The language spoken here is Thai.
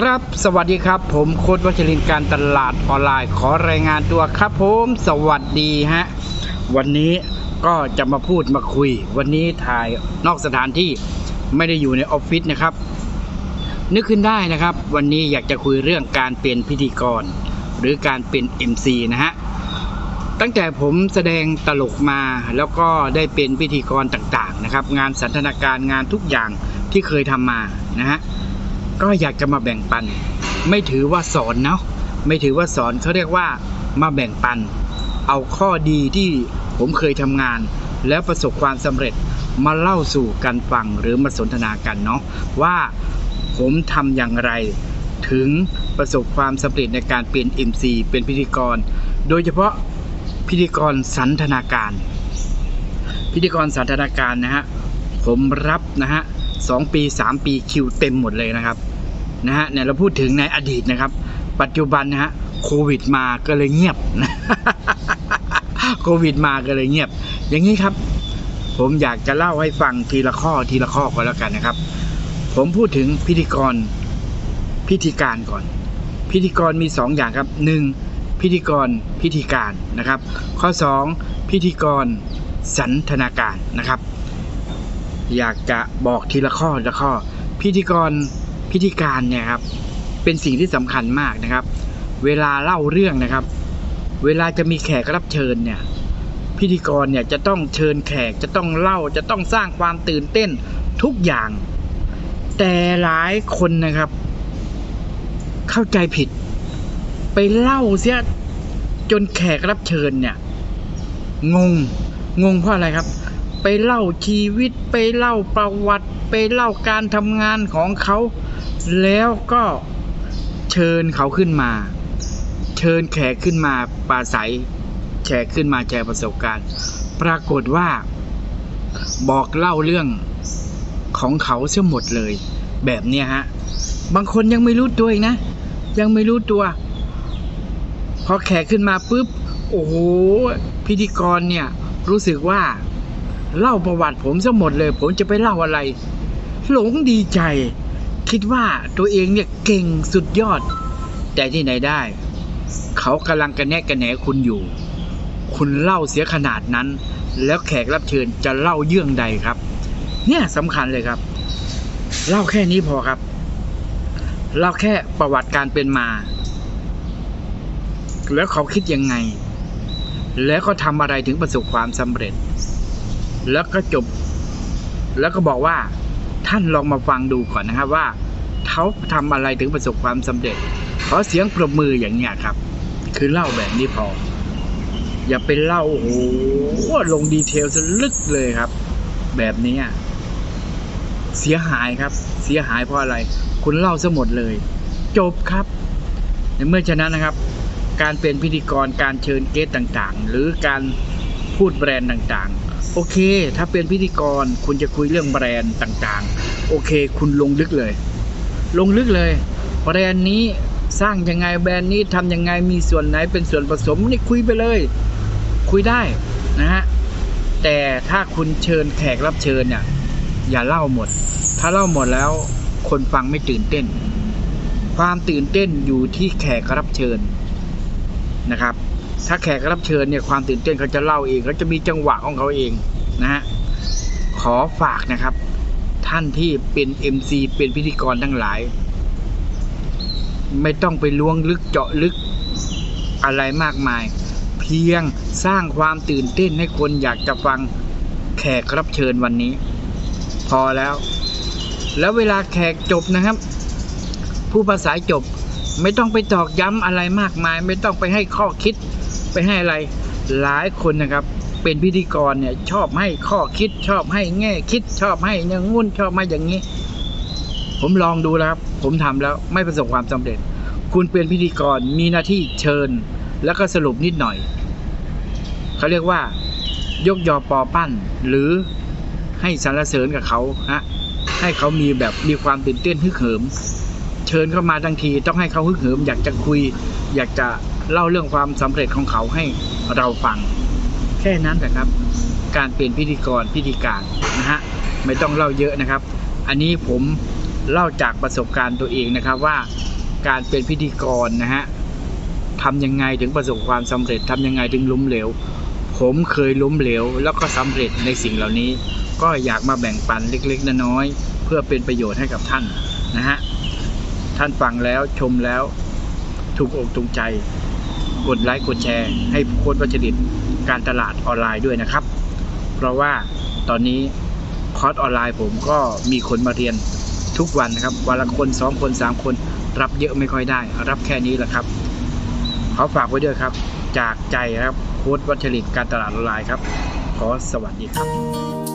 ครับ สวัสดีครับ ผมโค้ดวัชรินทร์การตลาดออนไลน์ ขอรายงานตัวครับผมสวัสดีฮะ วันนี้ก็จะมาพูดมาคุย วันนี้ถ่ายนอกสถานที่ไม่ได้อยู่ในออฟฟิศนะครับ นึกขึ้นได้นะครับ วันนี้อยากจะคุยเรื่องการเป็นพิธีกร หรือการเป็น MC นะฮะ ตั้งแต่ผมแสดงตลกมาแล้วก็ได้เป็นพิธีกรต่างๆนะครับ งานสันทนาการงานทุกอย่างที่เคยทำมานะฮะ ก็อยากจะมาแบ่งปัน ไม่ถือว่าสอนเนาะไม่ถือว่าสอนเขาเรียกว่ามาแบ่งปัน เอาข้อดีที่ผมเคยทำงาน แล้วประสบความสำเร็จมาเล่าสู่กันฟังหรือมาสนทนากันเนาะว่าผมทำอย่างไร ถึงประสบความสำเร็จในการเป็น MC เป็นพิธีกร โดยเฉพาะพิธีกรสันทนาการ พิธีกรสันทนาการนะฮะผมรับนะฮะ สองปีสามปีคิวเต็มหมดเลยนะครับนะฮะเนี่ยเราพูดถึงในอดีตนะครับ ปัจจุบันนะฮะโควิดมาก็เลยเงียบโควิดมาก็เลยเงียบ อย่างนี้ครับ ผมอยากจะเล่าให้ฟังทีละข้อทีละข้อก็แล้วกันนะครับ ผมพูดถึงพิธีกรพิธีการก่อน พิธีกรมีสองอย่างครับหนึ่งพิธีกรพิธีการนะครับ ข้อสองพิธีกรสันทนาการนะครับ อยากจะบอกทีละข้อละข้อ พิธีกรพิธีการเนี่ยครับ เป็นสิ่งที่สำคัญมากนะครับ เวลาเล่าเรื่องนะครับ เวลาจะมีแขกรับเชิญเนี่ย พิธีกรเนี่ยจะต้องเชิญแขกจะต้องเล่าจะต้องสร้างความตื่นเต้นทุกอย่าง แต่หลายคนนะครับ เข้าใจผิด ไปเล่าเสียจนแขกรับเชิญเนี่ย งงงงเพราะอะไรครับ ไปเล่าชีวิตไปเล่าประวัติไปเล่าการทำงานของเขา แล้วก็เชิญเขาขึ้นมา เชิญแขกขึ้นมาปราศัยแขกขึ้นมาแชร์ประสบการณ์ ปรากฏว่า บอกเล่าเรื่องของเขาเสียหมดเลย แบบเนี้ยฮะ บางคนยังไม่รู้ตัวอีกนะ ยังไม่รู้ตัว พอแขกขึ้นมาปุ๊บ โอ้โหพิธีกรเนี่ย รู้สึกว่า เล่าประวัติผมซะหมดเลย ผมจะไปเล่าอะไร หลงดีใจ คิดว่าตัวเองเนี่ยเก่งสุดยอด แต่ที่ไหนได้ เขากำลังกระแนะกระแหนคุณอยู่ คุณเล่าเสียขนาดนั้น แล้วแขกรับเชิญจะเล่าเรื่องใดครับ เนี่ยสำคัญเลยครับ เล่าแค่นี้พอครับ เล่าแค่ประวัติการเป็นมา แล้วเขาคิดยังไงแล้วก็ทำอะไรถึงประสบความสำเร็จ แล้วก็จบ แล้วก็บอกว่าท่านลองมาฟังดูก่อนนะครับว่าเขาทำอะไรถึงประสบความสำเร็จ ขอเสียงปรบมืออย่างเนี้ยครับ คือเล่าแบบนี้พอ อย่าไปเล่าโอ้โหลงดีเทลซะลึกเลยครับ แบบนี้อะเสียหายครับ เสียหายเพราะอะไร คุณเล่าซะหมดเลย จบครับในเมื่อฉะนั้นนะครับ การเป็นพิธีกรการเชิญเกสต่างๆ หรือการพูดแบรนด์ต่างๆ โอเค ถ้าเป็นพิธีกรคุณจะคุยเรื่องแบรนด์ต่างๆ โอเค คุณลงลึกเลย ลงลึกเลยแบรนด์นี้สร้างยังไงแบรนด์นี้ทำยังไงมีส่วนไหนเป็นส่วนผสมนี่คุยไปเลย คุยได้นะฮะแต่ถ้าคุณเชิญแขกรับเชิญเนี่ยอย่าเล่าหมด ถ้าเล่าหมดแล้วคนฟังไม่ตื่นเต้น ความตื่นเต้นอยู่ที่แขกรับเชิญนะครับ ถ้าแขกรับเชิญเนี่ยความตื่นเต้นเขาจะเล่าเองเขาจะมีจังหวะของเขาเองนะฮะขอฝากนะครับ ท่านที่เป็น MC เป็นพิธีกรทั้งหลาย ไม่ต้องไปล้วงลึกเจาะลึกอะไรมากมาย เพียงสร้างความตื่นเต้นให้คนอยากจะฟังแขกรับเชิญวันนี้ พอแล้ว แล้วเวลาแขกจบนะครับ ผู้ภาษาจบไม่ต้องไปตอกย้ำอะไรมากมาย ไม่ต้องไปให้ข้อคิด ไปให้อะไรหลายคนนะครับ เป็นพิธีกรเนี่ยชอบให้ข้อคิดชอบให้แง่คิดชอบให้อย่างงุ่นชอบให้อย่างนี้ ผมลองดูแล้วครับ ผมทำแล้วไม่ประสบความสำเร็จ คุณเป็นพิธีกรมีหน้าที่เชิญ แล้วก็สรุปนิดหน่อยเขาเรียกว่า ยกยอปอปั้น หรือให้สรรเสริญกับเขาฮะให้เขามีแบบมีความตื่นเต้นฮึกเหิม เชิญเข้ามาทั้งที ต้องให้เขาฮึกเหิม อยากจะคุย อยากจะ เล่าเรื่องความสำเร็จของเขาให้เราฟัง แค่นั้นแหละครับ การเป็นพิธีกรพิธีการนะฮะไม่ต้องเล่าเยอะนะครับ อันนี้ผมเล่าจากประสบการณ์ตัวเองนะครับว่าการเป็นพิธีกรนะฮะทำยังไงถึงประสบความสำเร็จทำยังไงถึงล้มเหลว ผมเคยล้มเหลว แล้วก็สำเร็จในสิ่งเหล่านี้ ก็อยากมาแบ่งปันเล็กๆน้อยๆเพื่อเป็นประโยชน์ให้กับท่านนะฮะท่านฟังแล้วชมแล้วถูกอกถูกใจ กดไลค์กดแชร์ ให้โค้ดวัชริตการตลาดออนไลน์ด้วยนะครับ เพราะว่าตอนนี้คอร์สออนไลน์ผมก็มีคนมาเรียนทุกวันนะครับวันละคนสองคนสามคน รับเยอะไม่ค่อยได้ รับแค่นี้แหละครับขอฝากไว้ด้วยครับ จากใจครับโค้ดวัชริตการตลาดออนไลน์ครับ ขอสวัสดีครับ